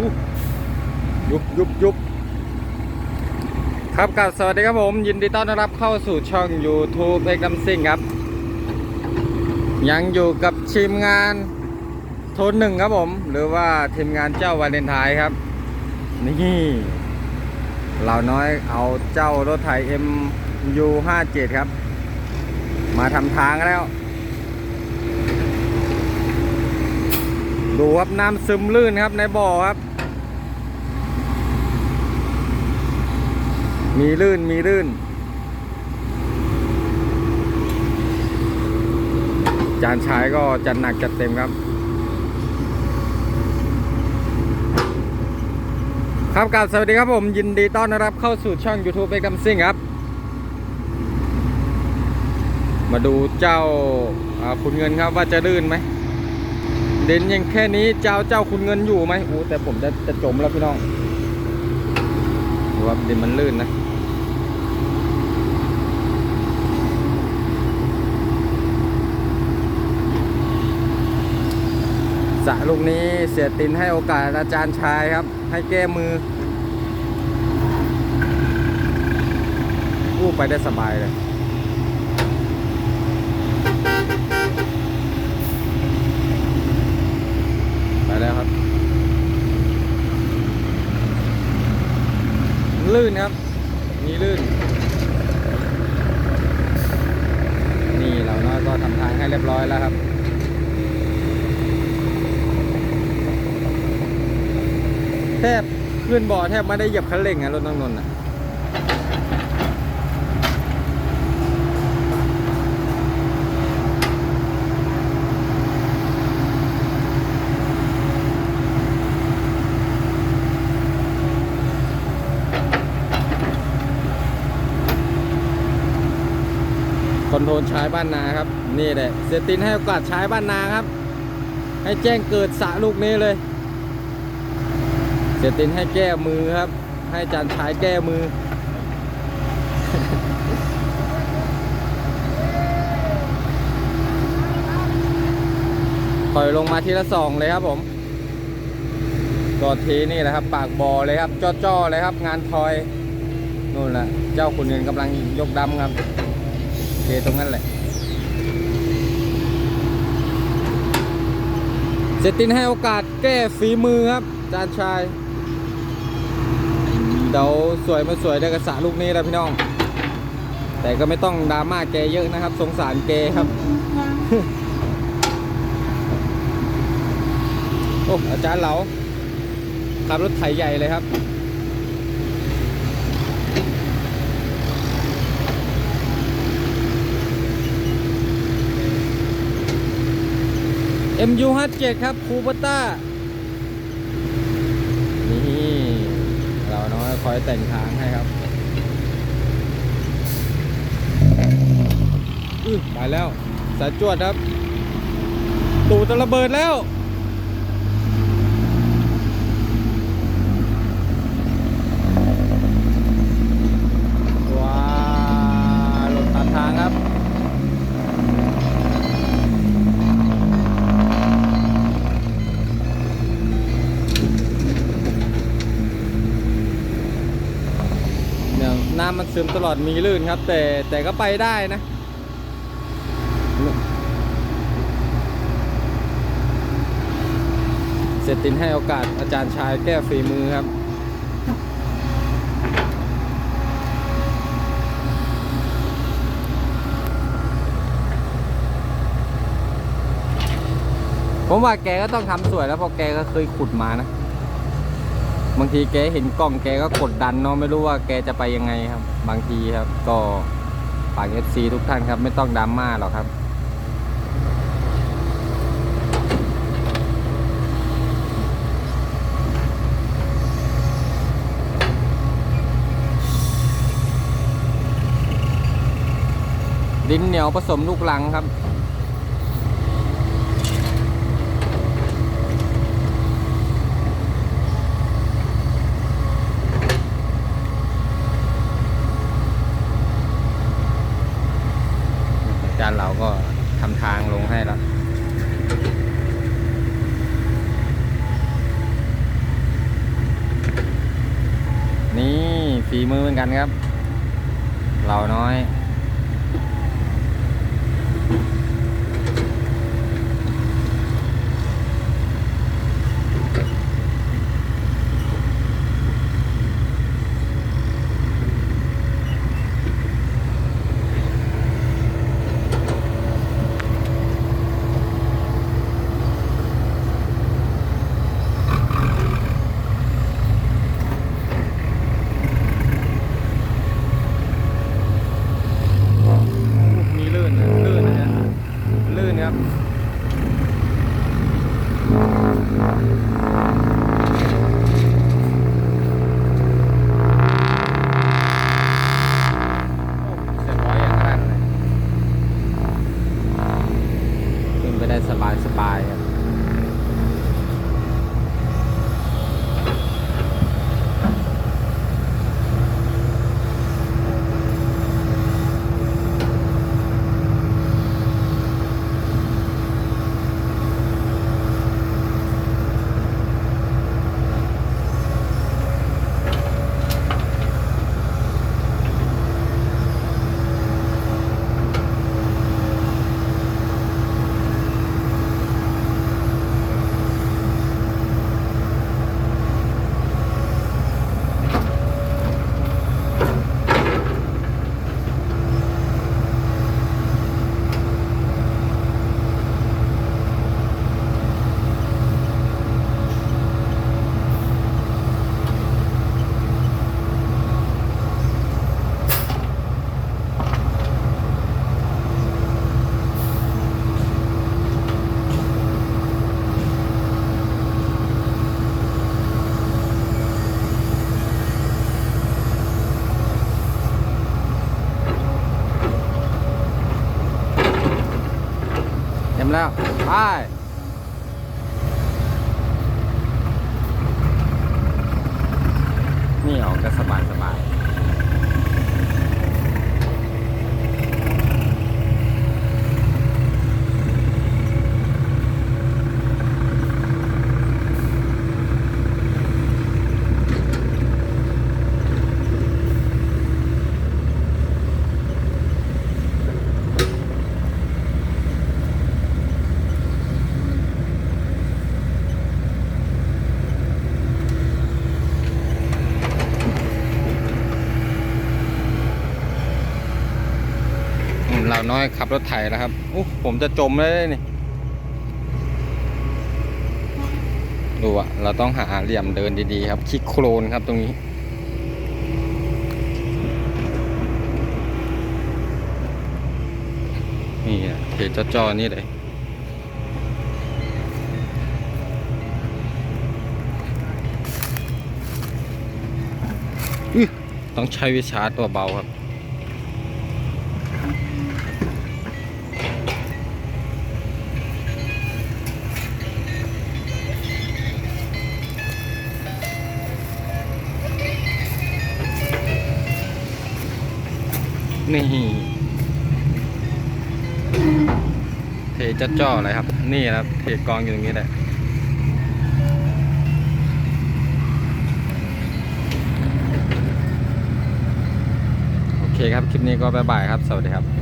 ยุบยุบยุบครับกับสวัสดีครับผม ยินดีต้อนรับเข้าสู่ช่อง YouTube เอกดัมซิงครับ ยังอยู่กับทีมงานโทนหนึ่งครับผม หรือว่าทีมงานเจ้าวาเลนไทน์ครับ นี่เราน้อยเอาเจ้ารถไถ MU57 ครับ มาทำทางแล้ว ดูครับน้ำซึมลื่นครับในบ่อครับ มีลื่นมีลื่น จานชายก็จัดหนักจัดเต็มครับ ครับกราบสวัสดีครับผมยินดีต้อนรับเข้าสู่ช่อง YouTube เอกำซิ่งครับ มาดูเจ้าคุณเงินครับว่าจะลื่นไหมเด่นยังแค่นี้เจ้าเจ้าคุณเงินอยู่ไหมโอ้แต่ผมจะจะจมแล้วพี่น้องดูว่าเด่นมันลื่นนะ สะลูกนี้เสียตินให้โอกาสอาจารย์ชายครับ ให้แก้มือกู้ไปได้สบายเลยไปแล้วครับ ลื่นครับ มีลื่น นี่เราน้อยก็ทำทางให้เรียบร้อยแล้วครับ แทบขึ้นบ่อแทบไม่ได้เหยียบคันเร่งอะรถน้องนนท์อะคอนโทรลใช้บ้านนาครับ นี่แหละเซตินให้โอกาสใช้บ้านนาครับ ให้แจ้งเกิดสะลูกนี้เลย สียตินให้แก้มือครับ ให้จานชายแก้มือ ปล่อยลงมาทีละสองเลยครับผมกอดทีนี่แหละครับ ปากบอเลยครับ จ้อๆเลยครับ งานทอยนู่นแหละเจ้าคุณเงินกำลังยกดำครับเคตรงนั้นแหละเซตินให้โอกาสแก้ฝีมือครับจานชาย ดี๋ยวสวยมาสวยได้กระสาลูกนี้แล้วพี่น้อง แต่ก็ไม่ต้องดราม่าแกเยอะนะครับ สงสารแกครับ โอ้อาจารย์เหลาขับรถไถใหญ่เลยครับ MU57 ครับคูปต้า นี่ เราน้อย คอยแต่งทางให้ครับอือไปแล้วสายจวดครับ ตูจะระเบิดแล้ว ซึมตลอดมีลื่นครับ แต่แต่ก็ไปได้นะเสร็จตินให้โอกาสอาจารย์ชายแก้ฝีมือครับผมว่าแกก็ต้องทำสวยแล้วเพราะแกก็เคยขุดมานะ บางทีแกเห็นกล้องแกก็กดดันเนาะไม่รู้ว่าแกจะไปยังไงครับ บางทีครับ ก็ฝากเอฟซีทุกท่านครับ ไม่ต้องดราม่าหรอกครับดินเหนียวผสมลูกลังครับ จานเราก็ทำทางลงให้แล้ว ผ ฝีมือเหมือนกันครับ เราน้อย แล้วไปนี่ออกก็สบายสบายอืมเราน้อยขับรถไถแล้วครับอู้ผมจะจมเลยนี่ดูอะเราต้องหาเหลี่ยมเดินดีๆครับคิกโครนครับตรงนี้ นี่อะเทจอๆนี่เลยต้องใช้วิชาตัวเบาครับ นี่เทจะจ่อเลยครับ นี่ครับเทกองอยู่ตรงนี้แหละโอเคครับ คลิปนี้ก็บายบายครับ สวัสดีครับ